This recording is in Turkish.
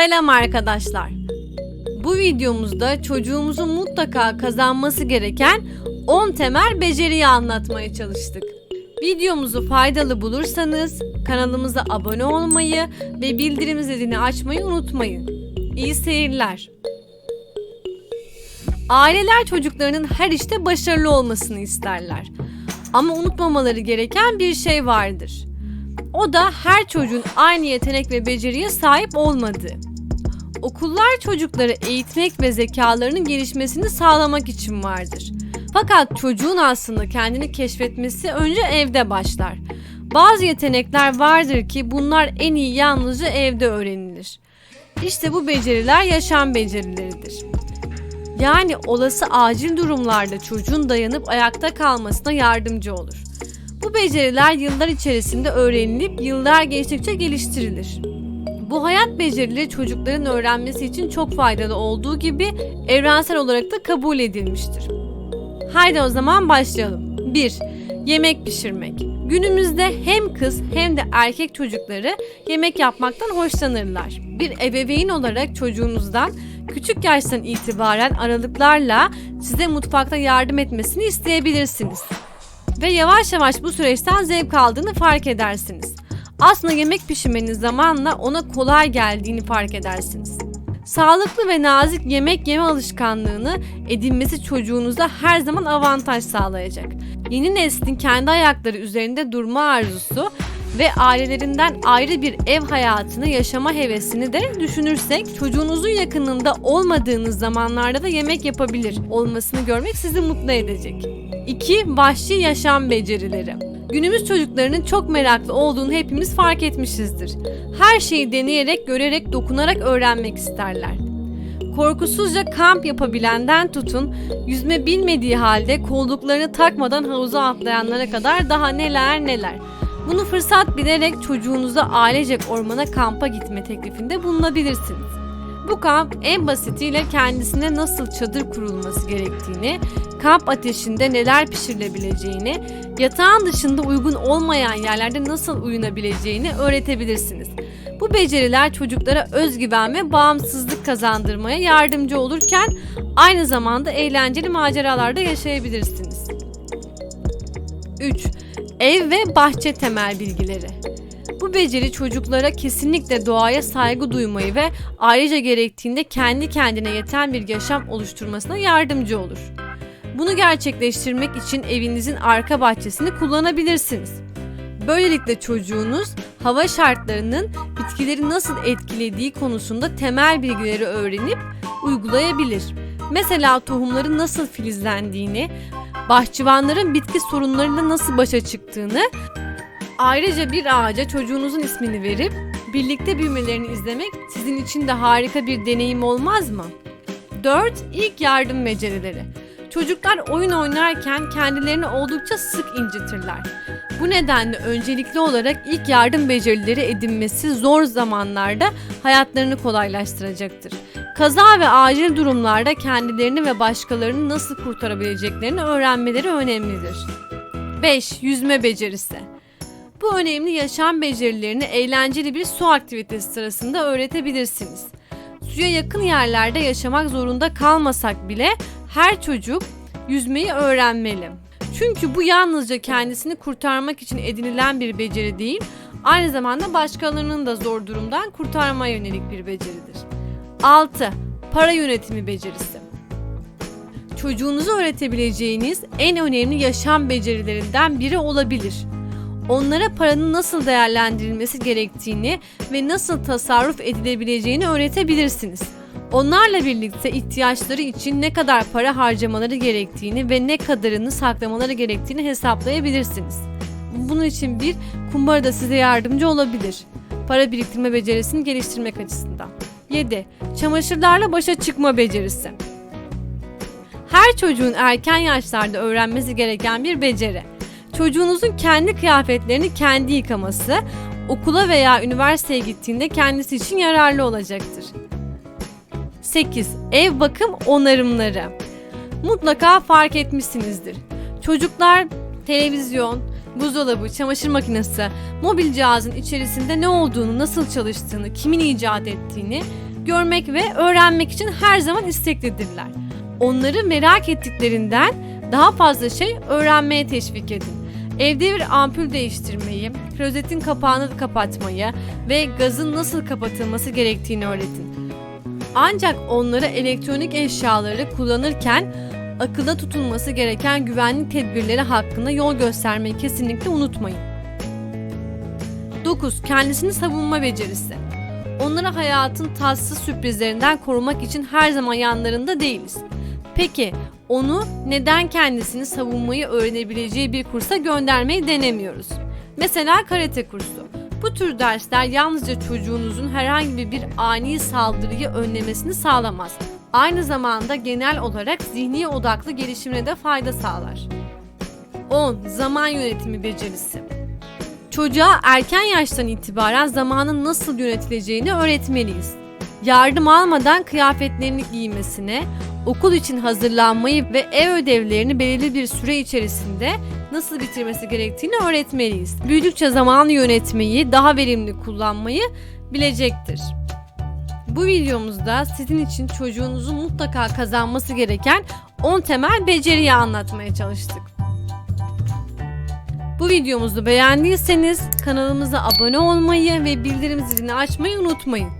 Selam arkadaşlar. Bu videomuzda çocuğumuzun mutlaka kazanması gereken 10 temel beceriyi anlatmaya çalıştık. Videomuzu faydalı bulursanız kanalımıza abone olmayı ve bildirim zilini açmayı unutmayın. İyi seyirler. Aileler çocuklarının her işte başarılı olmasını isterler. Ama unutmamaları gereken bir şey vardır. O da her çocuğun aynı yetenek ve beceriye sahip olmadığı. Okullar çocukları eğitmek ve zekalarının gelişmesini sağlamak için vardır. Fakat çocuğun aslında kendini keşfetmesi önce evde başlar. Bazı yetenekler vardır ki bunlar en iyi yalnızca evde öğrenilir. İşte bu beceriler yaşam becerileridir. Yani olası acil durumlarda çocuğun dayanıp ayakta kalmasına yardımcı olur. Bu beceriler yıllar içerisinde öğrenilip yıllar geçtikçe geliştirilir. Bu hayat becerileri çocukların öğrenmesi için çok faydalı olduğu gibi evrensel olarak da kabul edilmiştir. Haydi o zaman başlayalım. 1. Yemek pişirmek. Günümüzde hem kız hem de erkek çocukları yemek yapmaktan hoşlanırlar. Bir ebeveyn olarak çocuğunuzdan küçük yaştan itibaren aralıklarla size mutfakta yardım etmesini isteyebilirsiniz. Ve yavaş yavaş bu süreçten zevk aldığını fark edersiniz. Aslında yemek pişirmenin zamanla ona kolay geldiğini fark edersiniz. Sağlıklı ve nazik yemek yeme alışkanlığını edinmesi çocuğunuza her zaman avantaj sağlayacak. Yeni neslin kendi ayakları üzerinde durma arzusu ve ailelerinden ayrı bir ev hayatını yaşama hevesini de düşünürsek çocuğunuzun yakınında olmadığınız zamanlarda da yemek yapabilir olmasını görmek sizi mutlu edecek. 2. Vahşi yaşam becerileri. Günümüz çocuklarının çok meraklı olduğunu hepimiz fark etmişizdir. Her şeyi deneyerek, görerek, dokunarak öğrenmek isterler. Korkusuzca kamp yapabilenden tutun, yüzme bilmediği halde kolluklarını takmadan havuza atlayanlara kadar daha neler neler. Bunu fırsat bilerek çocuğunuza ailecek ormana kampa gitme teklifinde bulunabilirsiniz. Bu kamp en basitiyle kendisine nasıl çadır kurulması gerektiğini, kamp ateşinde neler pişirilebileceğini, yatağın dışında uygun olmayan yerlerde nasıl uyunabileceğini öğretebilirsiniz. Bu beceriler çocuklara özgüven ve bağımsızlık kazandırmaya yardımcı olurken aynı zamanda eğlenceli maceralarda yaşayabilirsiniz. 3. Ev ve bahçe temel bilgileri. Bu beceri çocuklara kesinlikle doğaya saygı duymayı ve ayrıca gerektiğinde kendi kendine yeten bir yaşam oluşturmasına yardımcı olur. Bunu gerçekleştirmek için evinizin arka bahçesini kullanabilirsiniz. Böylelikle çocuğunuz hava şartlarının bitkileri nasıl etkilediği konusunda temel bilgileri öğrenip uygulayabilir. Mesela tohumların nasıl filizlendiğini, bahçıvanların bitki sorunlarıyla nasıl başa çıktığını, ayrıca bir ağaca çocuğunuzun ismini verip birlikte büyümelerini izlemek sizin için de harika bir deneyim olmaz mı? 4. İlk yardım becerileri. Çocuklar oyun oynarken kendilerini oldukça sık incitirler. Bu nedenle öncelikli olarak ilk yardım becerileri edinmesi zor zamanlarda hayatlarını kolaylaştıracaktır. Kaza ve acil durumlarda kendilerini ve başkalarını nasıl kurtarabileceklerini öğrenmeleri önemlidir. 5. Yüzme becerisi. Bu önemli yaşam becerilerini eğlenceli bir su aktivitesi sırasında öğretebilirsiniz. Suya yakın yerlerde yaşamak zorunda kalmasak bile her çocuk yüzmeyi öğrenmeli. Çünkü bu yalnızca kendisini kurtarmak için edinilen bir beceri değil, aynı zamanda başkalarının da zor durumdan kurtarmaya yönelik bir beceridir. 6. Para yönetimi becerisi. Çocuğunuza öğretebileceğiniz en önemli yaşam becerilerinden biri olabilir. Onlara paranın nasıl değerlendirilmesi gerektiğini ve nasıl tasarruf edilebileceğini öğretebilirsiniz. Onlarla birlikte ihtiyaçları için ne kadar para harcamaları gerektiğini ve ne kadarını saklamaları gerektiğini hesaplayabilirsiniz. Bunun için bir kumbara da size yardımcı olabilir. Para biriktirme becerisini geliştirmek açısından. 7. Çamaşırlarla başa çıkma becerisi. Her çocuğun erken yaşlarda öğrenmesi gereken bir beceri. Çocuğunuzun kendi kıyafetlerini kendi yıkaması, okula veya üniversiteye gittiğinde kendisi için yararlı olacaktır. 8. Ev bakım onarımları. Mutlaka fark etmişsinizdir. Çocuklar televizyon, buzdolabı, çamaşır makinesi, mobil cihazın içerisinde ne olduğunu, nasıl çalıştığını, kimin icat ettiğini görmek ve öğrenmek için her zaman isteklidirler. Onları merak ettiklerinden daha fazla şey öğrenmeye teşvik edin. Evde bir ampul değiştirmeyi, klozetin kapağını kapatmayı ve gazın nasıl kapatılması gerektiğini öğretin. Ancak onlara elektronik eşyaları kullanırken akılda tutulması gereken güvenlik tedbirleri hakkında yol göstermeyi kesinlikle unutmayın. 9. Kendisini savunma becerisi. Onları hayatın tatsız sürprizlerinden korumak için her zaman yanlarında değiliz. Peki onu neden kendisini savunmayı öğrenebileceği bir kursa göndermeyi denemiyoruz? Mesela karate kursu. Bu tür dersler yalnızca çocuğunuzun herhangi bir ani saldırıyı önlemesini sağlamaz. Aynı zamanda genel olarak zihni odaklı gelişimine de fayda sağlar. 10. Zaman yönetimi becerisi. Çocuğa erken yaştan itibaren zamanın nasıl yönetileceğini öğretmeliyiz. Yardım almadan kıyafetlerini giymesine, okul için hazırlanmayı ve ev ödevlerini belirli bir süre içerisinde nasıl bitirmesi gerektiğini öğretmeliyiz. Büyüdükçe zamanı yönetmeyi, daha verimli kullanmayı bilecektir. Bu videomuzda sizin için çocuğunuzun mutlaka kazanması gereken 10 temel beceriyi anlatmaya çalıştık. Bu videomuzu beğendiyseniz kanalımıza abone olmayı ve bildirim zilini açmayı unutmayın.